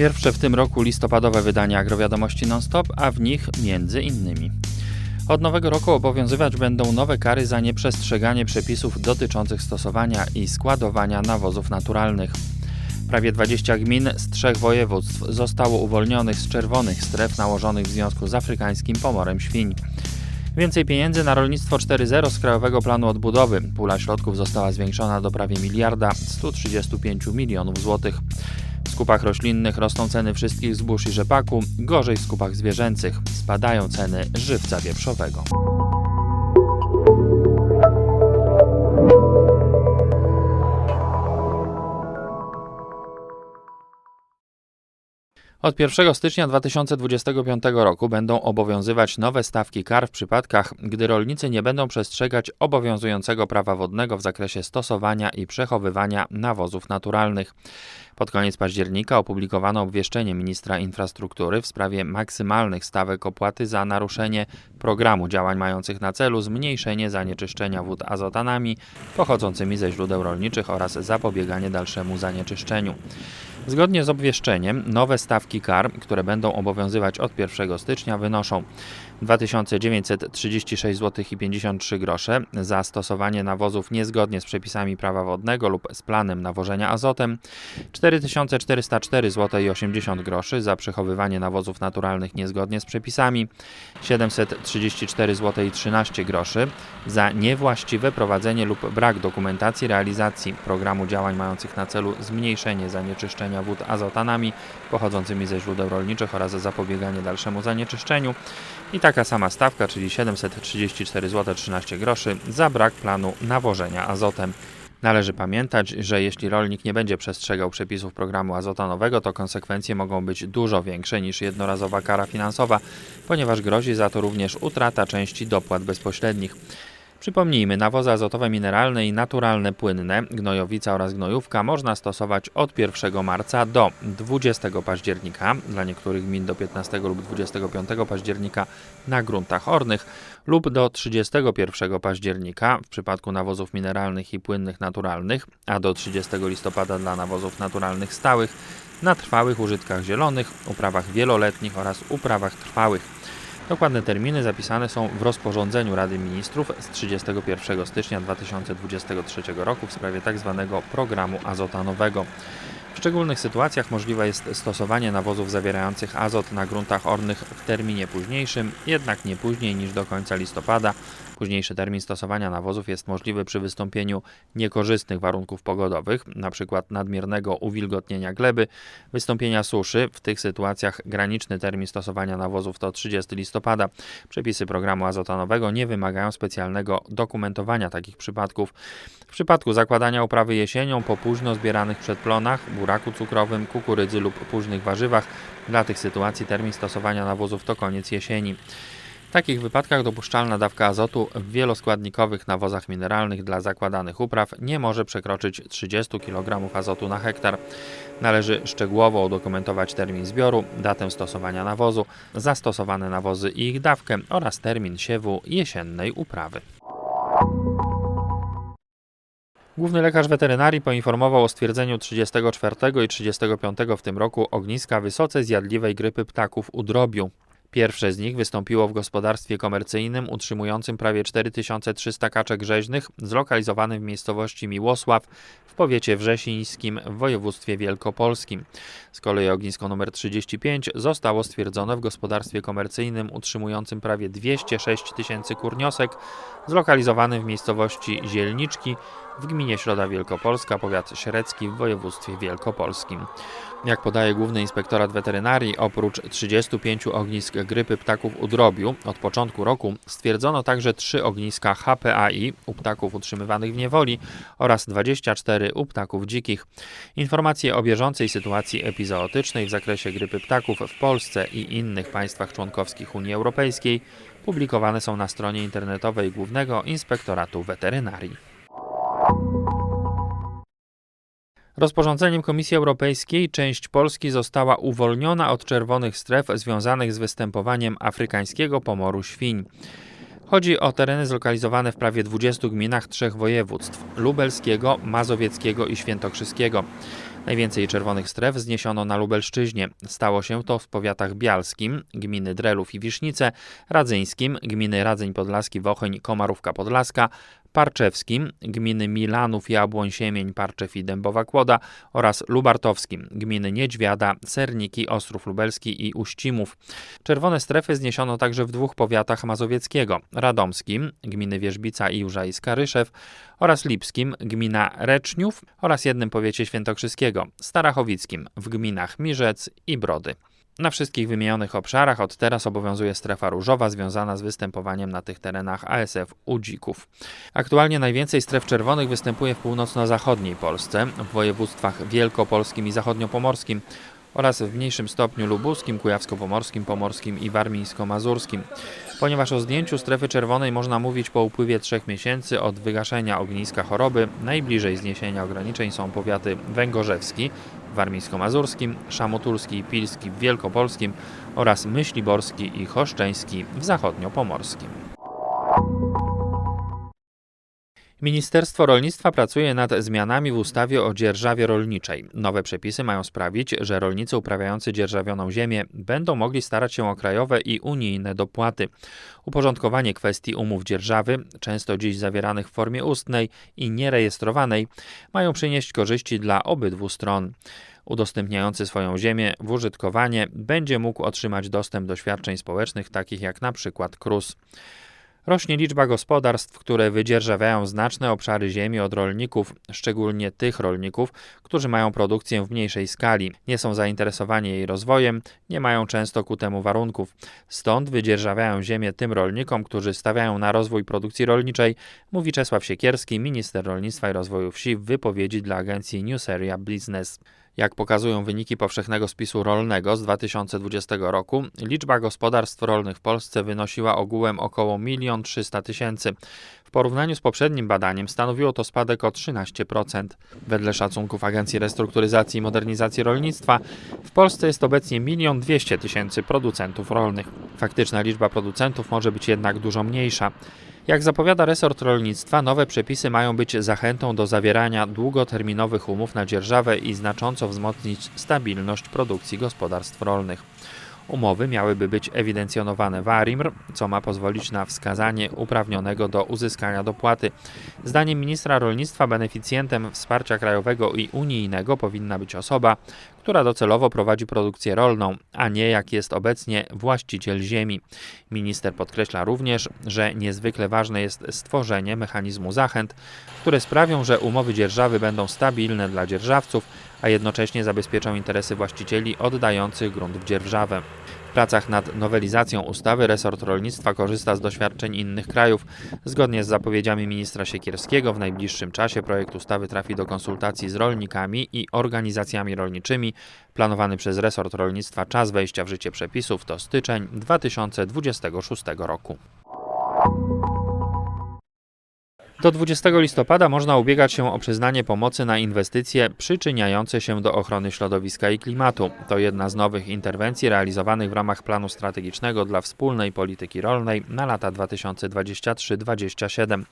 Pierwsze w tym roku listopadowe wydanie agrowiadomości non-stop, a w nich między innymi. Od nowego roku obowiązywać będą nowe kary za nieprzestrzeganie przepisów dotyczących stosowania i składowania nawozów naturalnych. Prawie 20 gmin z trzech województw zostało uwolnionych z czerwonych stref nałożonych w związku z afrykańskim pomorem świń. Więcej pieniędzy na rolnictwo 4.0 z Krajowego Planu Odbudowy. Pula środków została zwiększona do prawie miliarda 135 milionów złotych. Skupach roślinnych rosną ceny wszystkich zbóż i rzepaku, gorzej w skupach zwierzęcych. Spadają ceny żywca wieprzowego. Od 1 stycznia 2025 roku będą obowiązywać nowe stawki kar w przypadkach, gdy rolnicy nie będą przestrzegać obowiązującego prawa wodnego w zakresie stosowania i przechowywania nawozów naturalnych. Pod koniec października opublikowano obwieszczenie ministra infrastruktury w sprawie maksymalnych stawek opłaty za naruszenie programu działań mających na celu zmniejszenie zanieczyszczenia wód azotanami pochodzącymi ze źródeł rolniczych oraz zapobieganie dalszemu zanieczyszczeniu. Zgodnie z obwieszczeniem, nowe stawki kar, które będą obowiązywać od 1 stycznia, wynoszą 2936 zł i 53 grosze za stosowanie nawozów niezgodnie z przepisami prawa wodnego lub z planem nawożenia azotem, 4404 zł i 80 groszy za przechowywanie nawozów naturalnych niezgodnie z przepisami, 734 zł i 13 groszy za niewłaściwe prowadzenie lub brak dokumentacji realizacji programu działań mających na celu zmniejszenie zanieczyszczenia wód azotanami pochodzącymi ze źródeł rolniczych oraz zapobieganie dalszemu zanieczyszczeniu i taka sama stawka, czyli 734 zł 13 groszy za brak planu nawożenia azotem. Należy pamiętać, że jeśli rolnik nie będzie przestrzegał przepisów programu azotanowego, to konsekwencje mogą być dużo większe niż jednorazowa kara finansowa, ponieważ grozi za to również utrata części dopłat bezpośrednich. Przypomnijmy, nawozy azotowe mineralne i naturalne płynne, gnojowica oraz gnojówka można stosować od 1 marca do 20 października, dla niektórych gmin do 15 lub 25 października na gruntach ornych lub do 31 października w przypadku nawozów mineralnych i płynnych naturalnych, a do 30 listopada dla nawozów naturalnych stałych na trwałych użytkach zielonych, uprawach wieloletnich oraz uprawach trwałych. Dokładne terminy zapisane są w rozporządzeniu Rady Ministrów z 31 stycznia 2023 roku w sprawie tzw. Tak programu azotanowego. W szczególnych sytuacjach możliwe jest stosowanie nawozów zawierających azot na gruntach ornych w terminie późniejszym, jednak nie później niż do końca listopada Późniejszy termin stosowania nawozów jest możliwy przy wystąpieniu niekorzystnych warunków pogodowych, np. nadmiernego uwilgotnienia gleby, wystąpienia suszy. W tych sytuacjach graniczny termin stosowania nawozów to 30 listopada. Przepisy programu azotanowego nie wymagają specjalnego dokumentowania takich przypadków. W przypadku zakładania uprawy jesienią po późno zbieranych przedplonach, buraku cukrowym, kukurydzy lub późnych warzywach, dla tych sytuacji termin stosowania nawozów to koniec jesieni. W takich wypadkach dopuszczalna dawka azotu w wieloskładnikowych nawozach mineralnych dla zakładanych upraw nie może przekroczyć 30 kg azotu na hektar. Należy szczegółowo udokumentować termin zbioru, datę stosowania nawozu, zastosowane nawozy i ich dawkę oraz termin siewu jesiennej uprawy. Główny lekarz weterynarii poinformował o stwierdzeniu 34 i 35 w tym roku ogniska wysoce zjadliwej grypy ptaków u drobiu. Pierwsze z nich wystąpiło w gospodarstwie komercyjnym utrzymującym prawie 4300 kaczek rzeźnych, zlokalizowanym w miejscowości Miłosław w powiecie wrzesińskim w województwie wielkopolskim. Z kolei ognisko nr 35 zostało stwierdzone w gospodarstwie komercyjnym utrzymującym prawie 206 tysięcy kurniosek, zlokalizowanym w miejscowości Zielniczki w gminie Środa Wielkopolska, powiat średzki w województwie wielkopolskim. Jak podaje Główny Inspektorat Weterynarii, oprócz 35 ognisk grypy ptaków u drobiu od początku roku stwierdzono także trzy ogniska HPAI u ptaków utrzymywanych w niewoli oraz 24 u ptaków dzikich. Informacje o bieżącej sytuacji epizootycznej w zakresie grypy ptaków w Polsce i innych państwach członkowskich Unii Europejskiej publikowane są na stronie internetowej Głównego Inspektoratu Weterynarii. Rozporządzeniem Komisji Europejskiej część Polski została uwolniona od czerwonych stref związanych z występowaniem afrykańskiego pomoru świń. Chodzi o tereny zlokalizowane w prawie 20 gminach trzech województw lubelskiego, mazowieckiego i świętokrzyskiego. Najwięcej czerwonych stref zniesiono na Lubelszczyźnie. Stało się to w powiatach bialskim, gminy Drelów i Wisznice, radzyńskim, gminy Radzeń Podlaski, Wocheń, Komarówka Podlaska, Parczewskim, gminy Milanów, Jabłoń, Siemień, Parczew i Dębowa Kłoda oraz Lubartowskim, gminy Niedźwiada, Serniki, Ostrów Lubelski i Uścimów. Czerwone strefy zniesiono także w dwóch powiatach mazowieckiego, radomskim, gminy Wierzbica i Jurza i Skaryszew oraz lipskim, gmina Reczniów oraz jednym powiecie świętokrzyskiego, starachowickim, w gminach Mirzec i Brody. Na wszystkich wymienionych obszarach od teraz obowiązuje strefa różowa związana z występowaniem na tych terenach ASF u dzików. Aktualnie najwięcej stref czerwonych występuje w północno-zachodniej Polsce, w województwach wielkopolskim i zachodniopomorskim oraz w mniejszym stopniu lubuskim, kujawsko-pomorskim, pomorskim i warmińsko-mazurskim. Ponieważ o zdjęciu strefy czerwonej można mówić po upływie trzech miesięcy od wygaszenia ogniska choroby, najbliżej zniesienia ograniczeń są powiaty węgorzewski, warmińsko-mazurskim, szamotulski i pilski w wielkopolskim oraz myśliborski i choszczeński w zachodniopomorskim. Ministerstwo Rolnictwa pracuje nad zmianami w ustawie o dzierżawie rolniczej. Nowe przepisy mają sprawić, że rolnicy uprawiający dzierżawioną ziemię będą mogli starać się o krajowe i unijne dopłaty. Uporządkowanie kwestii umów dzierżawy, często dziś zawieranych w formie ustnej i nierejestrowanej, mają przynieść korzyści dla obydwu stron. Udostępniający swoją ziemię w użytkowanie będzie mógł otrzymać dostęp do świadczeń społecznych takich jak na przykład KRUS. Rośnie liczba gospodarstw, które wydzierżawiają znaczne obszary ziemi od rolników, szczególnie tych rolników, którzy mają produkcję w mniejszej skali, nie są zainteresowani jej rozwojem, nie mają często ku temu warunków. Stąd wydzierżawiają ziemię tym rolnikom, którzy stawiają na rozwój produkcji rolniczej, mówi Czesław Siekierski, minister rolnictwa i rozwoju wsi w wypowiedzi dla agencji News Area Business. Jak pokazują wyniki powszechnego spisu rolnego z 2020 roku, liczba gospodarstw rolnych w Polsce wynosiła ogółem około 1 300 tysięcy. W porównaniu z poprzednim badaniem stanowiło to spadek o 13%. Wedle szacunków Agencji Restrukturyzacji i Modernizacji Rolnictwa w Polsce jest obecnie 1 200 tysięcy producentów rolnych. Faktyczna liczba producentów może być jednak dużo mniejsza. Jak zapowiada resort rolnictwa, nowe przepisy mają być zachętą do zawierania długoterminowych umów na dzierżawę i znacząco wzmocnić stabilność produkcji gospodarstw rolnych. Umowy miałyby być ewidencjonowane w ARIMR, co ma pozwolić na wskazanie uprawnionego do uzyskania dopłaty. Zdaniem ministra rolnictwa beneficjentem wsparcia krajowego i unijnego powinna być osoba, która docelowo prowadzi produkcję rolną, a nie jak jest obecnie właściciel ziemi. Minister podkreśla również, że niezwykle ważne jest stworzenie mechanizmu zachęt, które sprawią, że umowy dzierżawy będą stabilne dla dzierżawców, a jednocześnie zabezpieczą interesy właścicieli oddających grunt w dzierżawę. Pracach nad nowelizacją ustawy resort rolnictwa korzysta z doświadczeń innych krajów. Zgodnie z zapowiedziami ministra Siekierskiego w najbliższym czasie projekt ustawy trafi do konsultacji z rolnikami i organizacjami rolniczymi. Planowany przez resort rolnictwa czas wejścia w życie przepisów to styczeń 2026 roku. Do 20 listopada można ubiegać się o przyznanie pomocy na inwestycje przyczyniające się do ochrony środowiska i klimatu. To jedna z nowych interwencji realizowanych w ramach planu strategicznego dla wspólnej polityki rolnej na lata 2023-2027.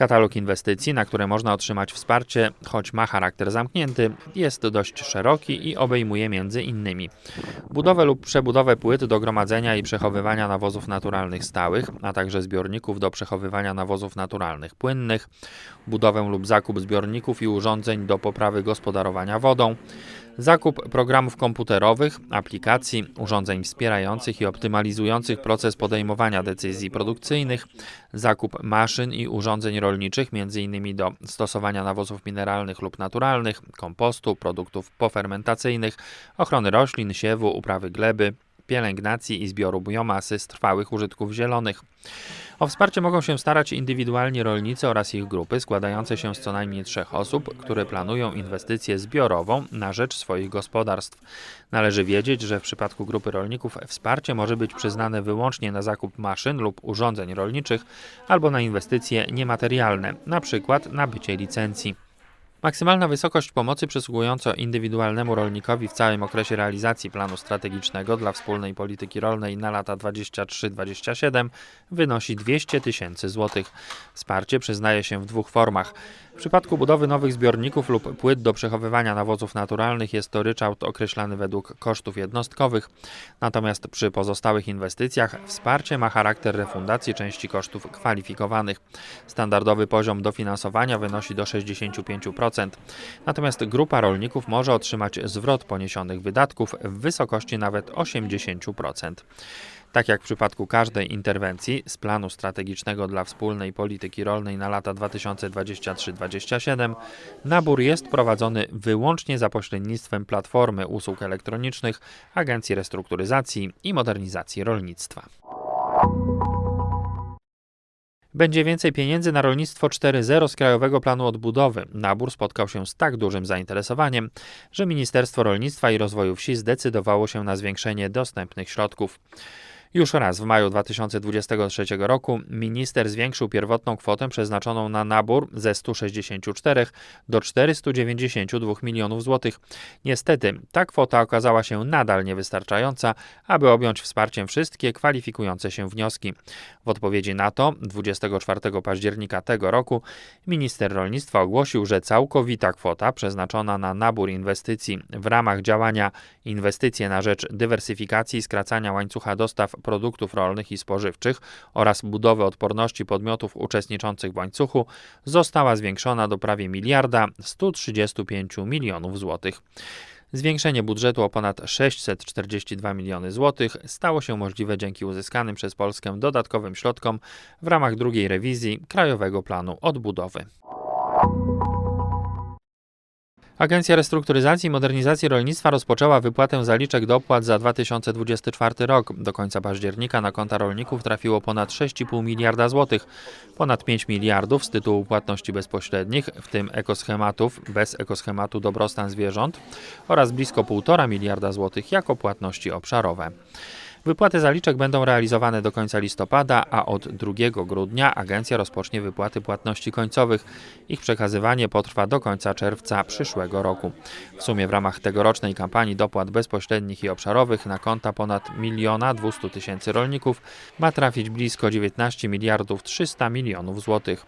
Katalog inwestycji, na które można otrzymać wsparcie, choć ma charakter zamknięty, jest dość szeroki i obejmuje innymi budowę lub przebudowę płyt do gromadzenia i przechowywania nawozów naturalnych stałych, a także zbiorników do przechowywania nawozów naturalnych płynnych, budowę lub zakup zbiorników i urządzeń do poprawy gospodarowania wodą, Zakup programów komputerowych, aplikacji, urządzeń wspierających i optymalizujących proces podejmowania decyzji produkcyjnych, zakup maszyn i urządzeń rolniczych, m.in. do stosowania nawozów mineralnych lub naturalnych, kompostu, produktów pofermentacyjnych, ochrony roślin, siewu, uprawy gleby, pielęgnacji i zbioru biomasy z trwałych użytków zielonych. O wsparcie mogą się starać indywidualni rolnicy oraz ich grupy składające się z co najmniej trzech osób, które planują inwestycję zbiorową na rzecz swoich gospodarstw. Należy wiedzieć, że w przypadku grupy rolników wsparcie może być przyznane wyłącznie na zakup maszyn lub urządzeń rolniczych albo na inwestycje niematerialne, np. nabycie licencji. Maksymalna wysokość pomocy przysługująca indywidualnemu rolnikowi w całym okresie realizacji planu strategicznego dla wspólnej polityki rolnej na lata 23-27 wynosi 200 tysięcy złotych. Wsparcie przyznaje się w dwóch formach. W przypadku budowy nowych zbiorników lub płyt do przechowywania nawozów naturalnych jest to ryczałt określany według kosztów jednostkowych, natomiast przy pozostałych inwestycjach wsparcie ma charakter refundacji części kosztów kwalifikowanych. Standardowy poziom dofinansowania wynosi do 65%, natomiast grupa rolników może otrzymać zwrot poniesionych wydatków w wysokości nawet 80%. Tak jak w przypadku każdej interwencji z planu strategicznego dla wspólnej polityki rolnej na lata 2023-2027, nabór jest prowadzony wyłącznie za pośrednictwem platformy usług elektronicznych Agencji Restrukturyzacji i Modernizacji Rolnictwa. Będzie więcej pieniędzy na rolnictwo 4.0 z Krajowego Planu Odbudowy. Nabór spotkał się z tak dużym zainteresowaniem, że Ministerstwo Rolnictwa i Rozwoju Wsi zdecydowało się na zwiększenie dostępnych środków. Już raz w maju 2023 roku minister zwiększył pierwotną kwotę przeznaczoną na nabór ze 164 do 492 milionów złotych. Niestety, ta kwota okazała się nadal niewystarczająca, aby objąć wsparciem wszystkie kwalifikujące się wnioski. W odpowiedzi na to 24 października tego roku minister rolnictwa ogłosił, że całkowita kwota przeznaczona na nabór inwestycji w ramach działania Inwestycje na rzecz dywersyfikacji i skracania łańcucha dostaw produktów rolnych i spożywczych oraz budowy odporności podmiotów uczestniczących w łańcuchu została zwiększona do prawie miliarda 135 milionów złotych. Zwiększenie budżetu o ponad 642 miliony złotych stało się możliwe dzięki uzyskanym przez Polskę dodatkowym środkom w ramach drugiej rewizji Krajowego Planu Odbudowy. Agencja Restrukturyzacji i Modernizacji Rolnictwa rozpoczęła wypłatę zaliczek dopłat za 2024 rok. Do końca października na konta rolników trafiło ponad 6,5 miliarda złotych, ponad 5 miliardów z tytułu płatności bezpośrednich, w tym ekoschematów bez ekoschematu dobrostan zwierząt oraz blisko 1,5 miliarda złotych jako płatności obszarowe. Wypłaty zaliczek będą realizowane do końca listopada, a od 2 grudnia agencja rozpocznie wypłaty płatności końcowych. Ich przekazywanie potrwa do końca czerwca przyszłego roku. W sumie w ramach tegorocznej kampanii dopłat bezpośrednich i obszarowych na konta ponad 1 200 tysięcy rolników ma trafić blisko 19 miliardów 300 milionów złotych.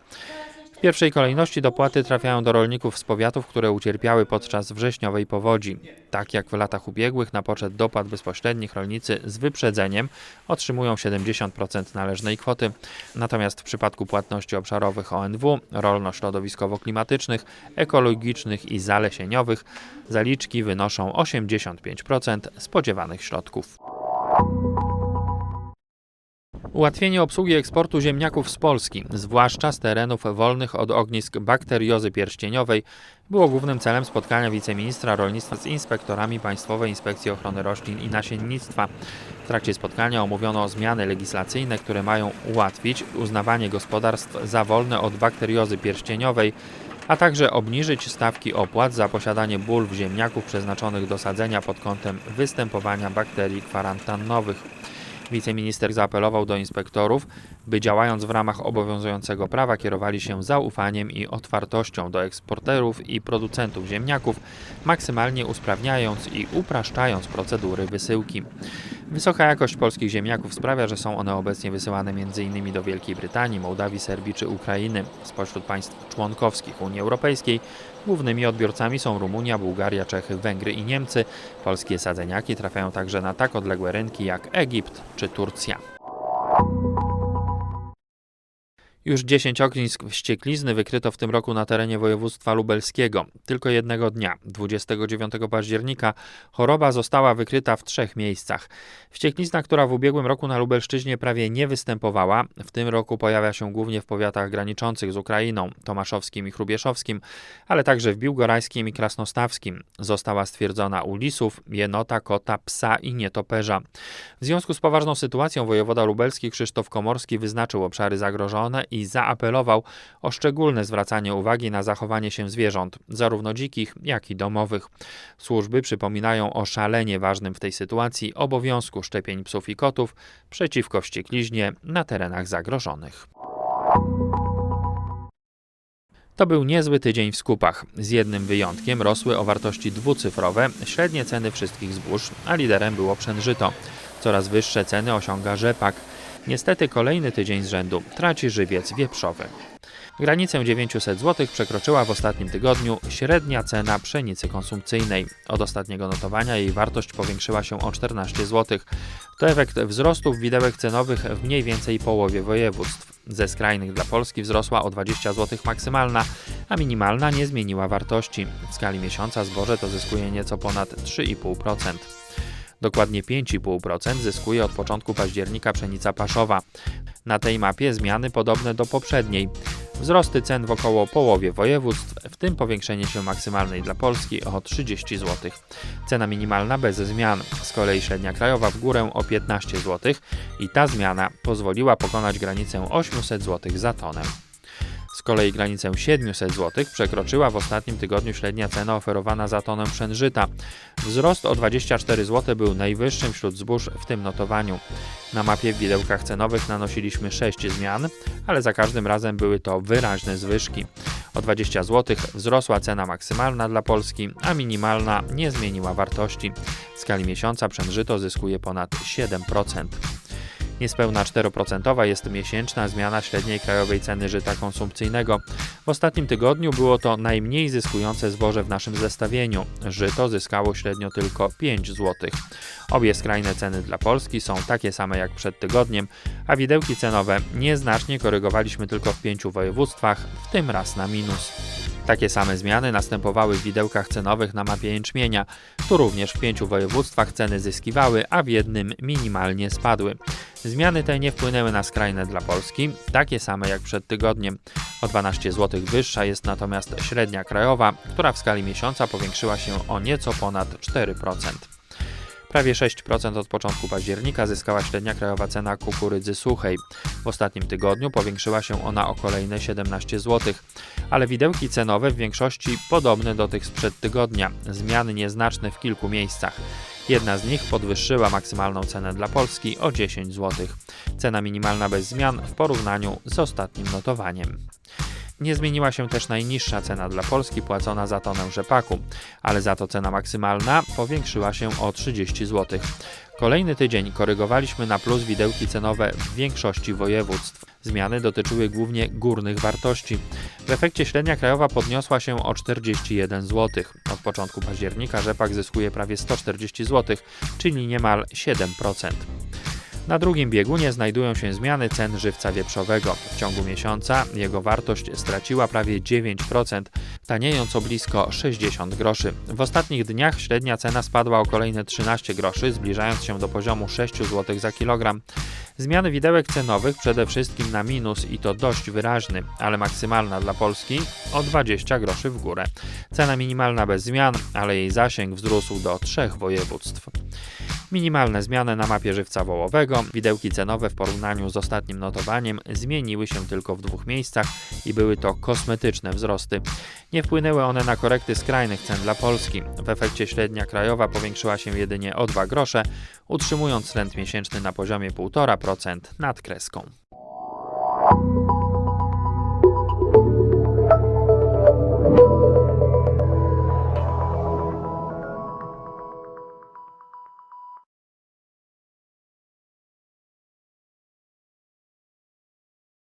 Pierwszej kolejności dopłaty trafiają do rolników z powiatów, które ucierpiały podczas wrześniowej powodzi. Tak jak w latach ubiegłych na poczet dopłat bezpośrednich rolnicy z wyprzedzeniem otrzymują 70% należnej kwoty. Natomiast w przypadku płatności obszarowych ONW, rolno-środowiskowo-klimatycznych, ekologicznych i zalesieniowych zaliczki wynoszą 85% spodziewanych środków. Ułatwienie obsługi eksportu ziemniaków z Polski, zwłaszcza z terenów wolnych od ognisk bakteriozy pierścieniowej, było głównym celem spotkania wiceministra rolnictwa z inspektorami Państwowej Inspekcji Ochrony Roślin i Nasiennictwa. W trakcie spotkania omówiono zmiany legislacyjne, które mają ułatwić uznawanie gospodarstw za wolne od bakteriozy pierścieniowej, a także obniżyć stawki opłat za posiadanie bulw ziemniaków przeznaczonych do sadzenia pod kątem występowania bakterii kwarantannowych. Wiceminister zaapelował do inspektorów, by działając w ramach obowiązującego prawa kierowali się zaufaniem i otwartością do eksporterów i producentów ziemniaków, maksymalnie usprawniając i upraszczając procedury wysyłki. Wysoka jakość polskich ziemniaków sprawia, że są one obecnie wysyłane m.in. do Wielkiej Brytanii, Mołdawii, Serbii czy Ukrainy. Spośród państw członkowskich Unii Europejskiej głównymi odbiorcami są Rumunia, Bułgaria, Czechy, Węgry i Niemcy. Polskie sadzeniaki trafiają także na tak odległe rynki jak Egipt czy Turcja. Już 10 ognisk wścieklizny wykryto w tym roku na terenie województwa lubelskiego. Tylko jednego dnia, 29 października, choroba została wykryta w trzech miejscach. Wścieklizna, która w ubiegłym roku na Lubelszczyźnie prawie nie występowała, w tym roku pojawia się głównie w powiatach graniczących z Ukrainą, tomaszowskim i chrubieszowskim, ale także w biłgorajskim i krasnostawskim. Została stwierdzona u lisów, jenota, kota, psa i nietoperza. W związku z poważną sytuacją wojewoda lubelski Krzysztof Komorski wyznaczył obszary zagrożone i zaapelował o szczególne zwracanie uwagi na zachowanie się zwierząt, zarówno dzikich, jak i domowych. Służby przypominają o szalenie ważnym w tej sytuacji obowiązku szczepień psów i kotów przeciwko wściekliźnie na terenach zagrożonych. To był niezły tydzień w skupach. Z jednym wyjątkiem rosły o wartości dwucyfrowe średnie ceny wszystkich zbóż, a liderem było pszenżyto. Coraz wyższe ceny osiąga rzepak. Niestety kolejny tydzień z rzędu traci żywiec wieprzowy. Granicę 900 zł przekroczyła w ostatnim tygodniu średnia cena pszenicy konsumpcyjnej. Od ostatniego notowania jej wartość powiększyła się o 14 zł. To efekt wzrostów widełek cenowych w mniej więcej połowie województw. Ze skrajnych dla Polski wzrosła o 20 zł maksymalna, a minimalna nie zmieniła wartości. W skali miesiąca zboże to zyskuje nieco ponad 3,5%. Dokładnie 5,5% zyskuje od początku października pszenica paszowa. Na tej mapie zmiany podobne do poprzedniej. Wzrosty cen w około połowie województw, w tym powiększenie się maksymalnej dla Polski o 30 zł. Cena minimalna bez zmian, z kolei średnia krajowa w górę o 15 zł i ta zmiana pozwoliła pokonać granicę 800 zł za tonę. Z kolei granicę 700 zł przekroczyła w ostatnim tygodniu średnia cena oferowana za tonę pszenżyta. Wzrost o 24 zł był najwyższym wśród zbóż w tym notowaniu. Na mapie w widełkach cenowych nanosiliśmy 6 zmian, ale za każdym razem były to wyraźne zwyżki. O 20 zł wzrosła cena maksymalna dla Polski, a minimalna nie zmieniła wartości. W skali miesiąca pszenżyto zyskuje ponad 7%. Niespełna 4% jest miesięczna zmiana średniej krajowej ceny żyta konsumpcyjnego. W ostatnim tygodniu było to najmniej zyskujące zboże w naszym zestawieniu. Żyto zyskało średnio tylko 5 zł. Obie skrajne ceny dla Polski są takie same jak przed tygodniem, a widełki cenowe nieznacznie korygowaliśmy tylko w pięciu województwach, w tym raz na minus. Takie same zmiany następowały w widełkach cenowych na mapie jęczmienia. Tu również w pięciu województwach ceny zyskiwały, a w jednym minimalnie spadły. Zmiany te nie wpłynęły na skrajne dla Polski, takie same jak przed tygodniem. O 12 zł wyższa jest natomiast średnia krajowa, która w skali miesiąca powiększyła się o nieco ponad 4%. Prawie 6% od początku października zyskała średnia krajowa cena kukurydzy suchej. W ostatnim tygodniu powiększyła się ona o kolejne 17 zł, ale widełki cenowe w większości podobne do tych sprzed tygodnia, zmiany nieznaczne w kilku miejscach. Jedna z nich podwyższyła maksymalną cenę dla Polski o 10 zł. Cena minimalna bez zmian w porównaniu z ostatnim notowaniem. Nie zmieniła się też najniższa cena dla Polski płacona za tonę rzepaku, ale za to cena maksymalna powiększyła się o 30 zł. Kolejny tydzień korygowaliśmy na plus widełki cenowe w większości województw. Zmiany dotyczyły głównie górnych wartości. W efekcie średnia krajowa podniosła się o 41 zł. Od początku października rzepak zyskuje prawie 140 zł, czyli niemal 7%. Na drugim biegunie znajdują się zmiany cen żywca wieprzowego. W ciągu miesiąca jego wartość straciła prawie 9%, taniejąc o blisko 60 groszy. W ostatnich dniach średnia cena spadła o kolejne 13 groszy, zbliżając się do poziomu 6 zł za kilogram. Zmiany widełek cenowych przede wszystkim na minus i to dość wyraźny, ale maksymalna dla Polski o 20 groszy w górę. Cena minimalna bez zmian, ale jej zasięg wzrósł do trzech województw. Minimalne zmiany na mapie żywca wołowego, widełki cenowe w porównaniu z ostatnim notowaniem zmieniły się tylko w dwóch miejscach i były to kosmetyczne wzrosty. Nie wpłynęły one na korekty skrajnych cen dla Polski. W efekcie średnia krajowa powiększyła się jedynie o 2 grosze, utrzymując trend miesięczny na poziomie 1,5% nad kreską.